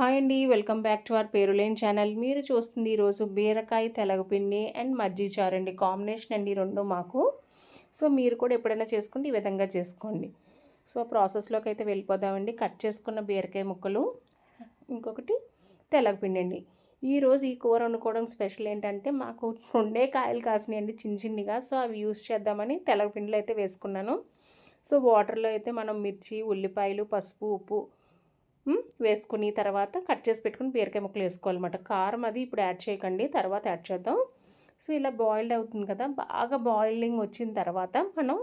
Hi అండి welcome back to our పేరులేని channel. మీరు చూస్తుంది ఈరోజు బీరకాయ తెలగపిండి అండ్ మజ్జి చారు అండి. కాంబినేషన్ అండి రెండు మాకు. సో మీరు కూడా ఎప్పుడైనా చేసుకుంటే ఈ విధంగా చేసుకోండి. సో ప్రాసెస్లోకి అయితే వెళ్ళిపోదామండి. కట్ చేసుకున్న బీరకాయ ముక్కలు. ఇంకొకటి తెలగపిండి అండి. ఈరోజు ఈ కూర వండుకోవడం స్పెషల్ ఏంటంటే మాకు ఉండే కాయలు కాసినాయండి చిన్న చిన్నగా. సో అవి యూజ్ చేద్దామని తెలగపిండిలో అయితే వేసుకున్నాను. సో వాటర్లో అయితే మనం మిర్చి ఉల్లిపాయలు పసుపు ఉప్పు వేసుకుని తర్వాత కట్ చేసి పెట్టుకుని బీరకాయ ముక్కలు వేసుకోవాలన్నమాట. కారం అది ఇప్పుడు యాడ్ చేయకండి తర్వాత యాడ్ చేద్దాం. సో ఇలా బాయిల్డ్ అవుతుంది కదా బాగా బాయిలింగ్ వచ్చిన తర్వాత మనం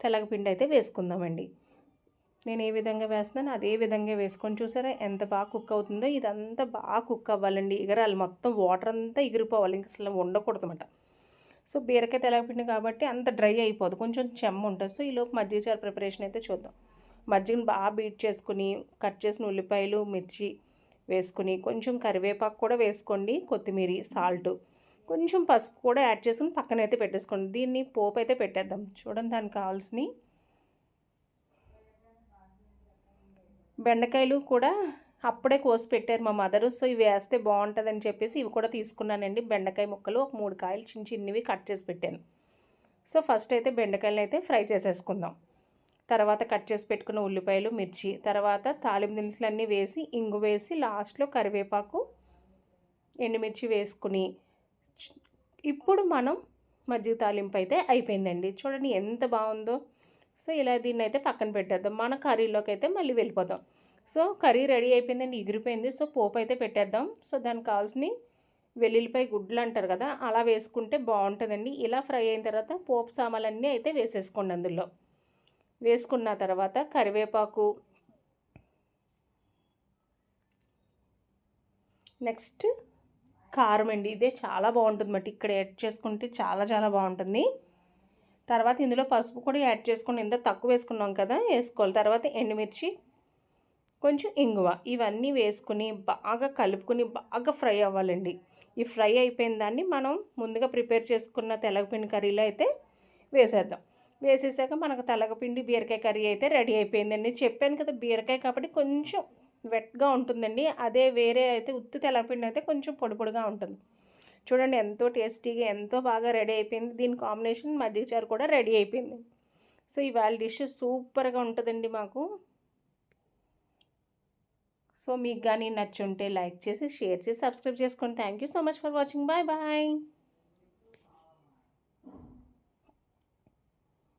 తెలగపిండి అయితే వేసుకుందామండి. నేను ఏ విధంగా వేస్తున్నాను అదే విధంగా వేసుకొని చూసారా ఎంత బాగా కుక్ అవుతుందో. ఇదంతా బాగా కుక్ అవ్వాలండి. ఎగరాలి మొత్తం వాటర్ అంతా ఎగిరిపోవాలి ఇంకా అసలు ఉండకూడదు అన్నమాట సో బీరకాయ తెలగపిండి కాబట్టి అంత డ్రై అయిపోదు. కొంచెం చెమ్మ ఉంటుంది. సో ఈలోపు మజ్జిగ చారు ప్రిపరేషన్ అయితే చూద్దాం. మజ్జిగను బాగా బీట్ చేసుకుని కట్ చేసిన ఉల్లిపాయలు మిర్చి వేసుకుని కొంచెం కరివేపాకు కూడా వేసుకోండి. కొత్తిమీర సాల్ట్ కొంచెం పసుపు కూడా యాడ్ చేసుకుని పక్కన అయితే పెట్టేసుకోండి. దీన్ని పోపు అయితే పెట్టేద్దాం. చూడండి దానికి కావాల్సినవి. బెండకాయలు కూడా అప్పుడే కోసి పెట్టారు మా మదరు. సో ఇవి వేస్తే బాగుంటుందని చెప్పేసి ఇవి కూడా తీసుకున్నానండి. బెండకాయ ముక్కలు ఒక మూడు కాయలు చిన్న చిన్నవి కట్ చేసి పెట్టాను. సో ఫస్ట్ అయితే బెండకాయలు అయితే ఫ్రై చేసేసుకుందాం. తర్వాత కట్ చేసి పెట్టుకున్న ఉల్లిపాయలు మిర్చి తర్వాత తాలింపు దినుసులు అన్నీ వేసి ఇంగు వేసి లాస్ట్లో కరివేపాకు ఎండుమిర్చి వేసుకుని ఇప్పుడు మనం మజ్జిగ తాలింపు అయితే అయిపోయిందండి. చూడండి ఎంత బాగుందో. సో ఇలా దీన్ని అయితే పక్కన పెట్టేద్దాం. మన కర్రీలోకి అయితే మళ్ళీ వెళ్ళిపోదాం. సో కర్రీ రెడీ అయిపోయిందండి ఎగిరిపోయింది. సో పోపు అయితే పెట్టేద్దాం. సో దానికి కావాల్సిన వెల్లుల్లిపై గుడ్లు అంటారు కదా అలా వేసుకుంటే బాగుంటుందండి. ఇలా ఫ్రై అయిన తర్వాత పోపు సామాన్లన్నీ అయితే వేసేసుకోండి అందులో. వేసుకున్న తర్వాత కరివేపాకు. నెక్స్ట్ కారం అండి ఇదే చాలా బాగుంటుంది. మట్టి ఇక్కడ యాడ్ చేసుకుంటే చాలా చాలా బాగుంటుంది. తర్వాత ఇందులో పసుపు కూడా యాడ్ చేసుకుని ఇంత తక్కువ వేసుకున్నాం కదా వేసుకోవాలి. తర్వాత ఎండుమిర్చి కొంచెం ఇంగువ. ఇవన్నీ వేసుకుని బాగా కలుపుకుని బాగా ఫ్రై అవ్వాలండి. ఈ ఫ్రై అయిపోయిన దాన్ని మనం ముందుగా ప్రిపేర్ చేసుకున్న తెలగపిండి కర్రీలో అయితే వేసేద్దాం. వేసేసాక మనకు తెలగపిండి బీరకాయ కర్రీ అయితే రెడీ అయిపోయిందండి. చెప్పాను కదా బీరకాయ కాబట్టి కొంచెం వెట్గా ఉంటుందండి. అదే వేరే అయితే ఉత్తి తెలగపిండి అయితే కొంచెం పొడి పొడిగా ఉంటుంది. చూడండి ఎంతో టేస్టీగా ఎంతో బాగా రెడీ అయిపోయింది. దీని కాంబినేషన్ మజ్జిగ చారు కూడా రెడీ అయిపోయింది. సో ఇవాళ డిష్ సూపర్గా ఉంటుందండి మాకు. సో మీకు కానీ నచ్చుంటే లైక్ చేసి షేర్ చేసి సబ్స్క్రైబ్ చేసుకోండి thank you so much for watching. Bye bye.